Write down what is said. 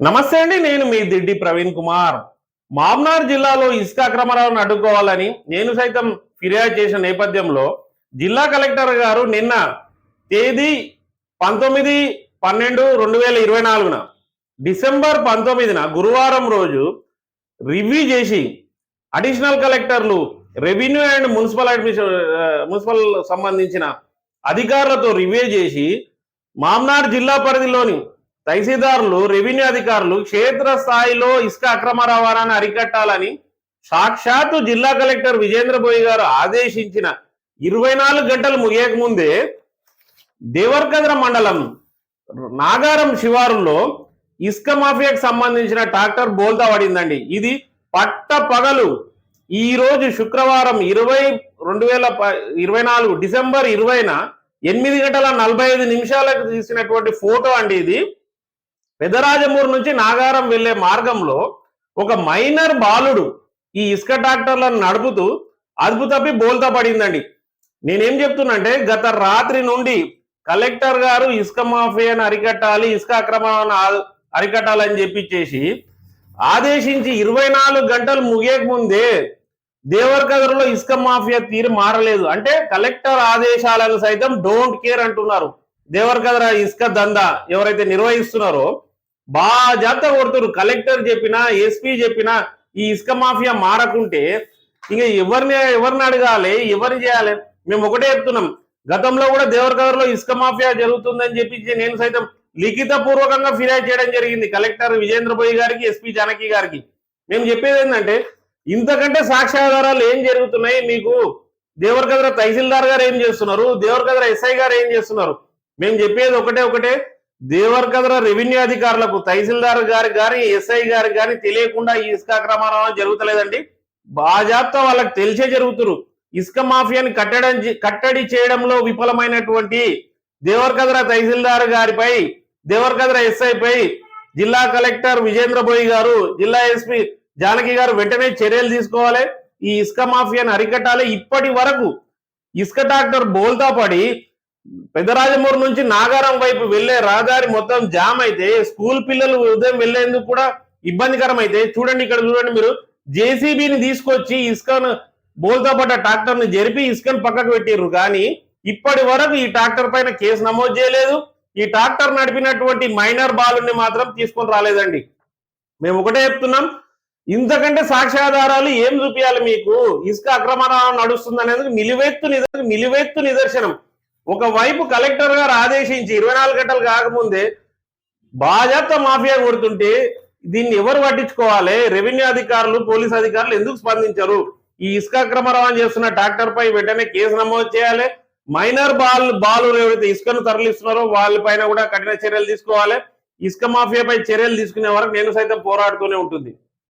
నమస్తే అండి నేను మీ దిడ్డి ప్రవీణ్ కుమార్. మామ్నార్ జిల్లాలో ఇసుక అక్రమరావును అడ్డుకోవాలని నేను సైతం ఫిర్యాదు చేసిన నేపథ్యంలో జిల్లా కలెక్టర్ గారు నిన్న తేదీ పంతొమ్మిది పన్నెండు రెండు వేల ఇరవై నాలుగున డిసెంబర్ పంతొమ్మిదిన గురువారం రోజు రివ్యూ చేసి అడిషనల్ కలెక్టర్లు revenue and municipal admission municipal సంబంధించిన అధికారులతో రివ్యూ చేసి మామ్నార్ జిల్లా పరిధిలోని తహసీల్దారులు రెవెన్యూ అధికారులు క్షేత్ర స్థాయిలో ఇసుక అక్రమ రవాణాను అరికట్టాలని సాక్షాత్తు జిల్లా కలెక్టర్ విజేంద్ర బోయి గారు ఆదేశించిన ఇరవై నాలుగు గంటలు ముగియకముందే దేవర్కద్ర మండలం నాగారం శివారులో ఇసుక మాఫియాకు సంబంధించిన ట్రాక్టర్ బోల్తా పడిందండి. ఇది పట్ట పగలు ఈ రోజు శుక్రవారం ఇరవై రెండు వేల ఇరవై నాలుగు డిసెంబర్ ఇరవైన ఎనిమిది గంటల నలభై ఐదు నిమిషాలకు తీసినటువంటి ఫోటో అండి ఇది. పెదరాజమూరు నుంచి నాగారం వెళ్ళే మార్గంలో ఒక మైనర్ బాలుడు ఈ ఇసుక ట్రాక్టర్లను నడుపుతూ అదుపు తప్పి బోల్తా పడిందండి. నేనేం చెప్తున్నంటే గత రాత్రి నుండి కలెక్టర్ గారు ఇసుక మాఫియాను అరికట్టాలి ఇసుక అక్రమాలను ఆ- అరికట్టాలని చెప్పిచ్చేసి ఆదేశించి ఇరవై నాలుగు గంటలు ముగియక ముందే దేవరకదరలో ఇసుక మాఫియా తీరు మారలేదు. అంటే కలెక్టర్ ఆదేశాలను సైతం డోంట్ కేర్ అంటున్నారు. దేవరకదర ఇసుక దందా ఎవరైతే నిర్వహిస్తున్నారో బాగా జాగ్రత్త కొడుతున్నారు కలెక్టర్ చెప్పినా ఎస్పీ చెప్పినా ఈ ఇసుక మాఫియా మారకుంటే ఇంకా ఎవరిని ఎవరిని అడగాలి? ఎవరిని చేయాలి? మేము ఒకటే చెప్తున్నాం. గతంలో కూడా దేవరకదరలో ఇసుక మాఫియా జరుగుతుందని చెప్పి నేను సైతం లిఖిత పూర్వకంగా ఫిర్యాదు చేయడం జరిగింది. కలెక్టర్ విజేంద్ర బోయి గారికి ఎస్పీ జానకి గారికి. మేము చెప్పేది ఏంటంటే ఇంతకంటే సాక్ష్యాధారాలు ఏం జరుగుతున్నాయి? మీకు దేవరకద్ర తహసీల్దార్ గారు ఏం చేస్తున్నారు? దేవరకద్ర ఎస్ఐ గారు ఏం చేస్తున్నారు? మేము చెప్పేది ఒకటే ఒకటే. దేవర్కద్ర రెవెన్యూ అధికారులకు తహసీల్దార్ గారి కానీ ఎస్ఐ గారి కానీ తెలియకుండా ఈ ఇసుక అక్రమాలు జరుగుతలేదండి. బాజాప్తా వాళ్ళకి తెలిసే జరుగుతురు. ఇసుక మాఫియాని కట్టడం కట్టడి చేయడంలో విఫలమైనటువంటి దేవర్కద్ర తహసీల్దార్ గారిపై దేవర్కద్ర ఎస్ఐ పై జిల్లా కలెక్టర్ విజేంద్ర బోయి గారు జిల్లా ఎస్పీ జానకి గారు వెంటనే చర్యలు తీసుకోవాలి. ఈ ఇసుక మాఫియాను అరికట్టాలి. ఇప్పటి వరకు ఇసుక డాక్టర్ బోల్తా పడి పెద్దరాజమూరు నుంచి నాగారం వైపు వెళ్ళే రహదారి మొత్తం జామ్ అయితే స్కూల్ పిల్లలు ఉదయం వెళ్ళేందుకు కూడా ఇబ్బందికరం అయితే. చూడండి ఇక్కడ చూడండి మీరు. జేసీబీని తీసుకొచ్చి ఇసుకను బోల్తా పడ్డ ట్రాక్టర్ని జరిపి ఇసుకను పక్కకు పెట్టిర్రు. కానీ ఇప్పటి వరకు ఈ ట్రాక్టర్ పైన కేసు నమోదు చేయలేదు. ఈ ట్రాక్టర్ నడిపినటువంటి మైనర్ బాలుని మాత్రం తీసుకొని రాలేదండి. మేము ఒకటే చెప్తున్నాం. ఇంతకంటే సాక్ష్యాధారాలు ఏం చూపించాలి మీకు? ఇసుక అక్రమ నడుస్తుంది అనేది నిలువెత్తు నిదర్ నిలువెత్తు నిదర్శనం. ఒకవైపు కలెక్టర్ గారు ఆదేశించి ఇరవై నాలుగు గంటలు కాకముందే బాజాప్త మాఫియా కొడుతుంటే దీన్ని ఎవరు పట్టించుకోవాలి? రెవెన్యూ అధికారులు పోలీస్ అధికారులు ఎందుకు స్పందించరు? ఈ ఇసుక అక్రమ రవాణా చేస్తున్న ట్రాక్టర్ పై వెంటనే కేసు నమోదు చేయాలి. మైనర్ బాల్ బాలు ఎవరైతే ఇసుకను తరలిస్తున్నారో వాళ్ళపైన కూడా కఠిన చర్యలు తీసుకోవాలి. ఇసుక మాఫియాపై చర్యలు తీసుకునే వరకు నేను సైతం పోరాడుతూనే ఉంటుంది.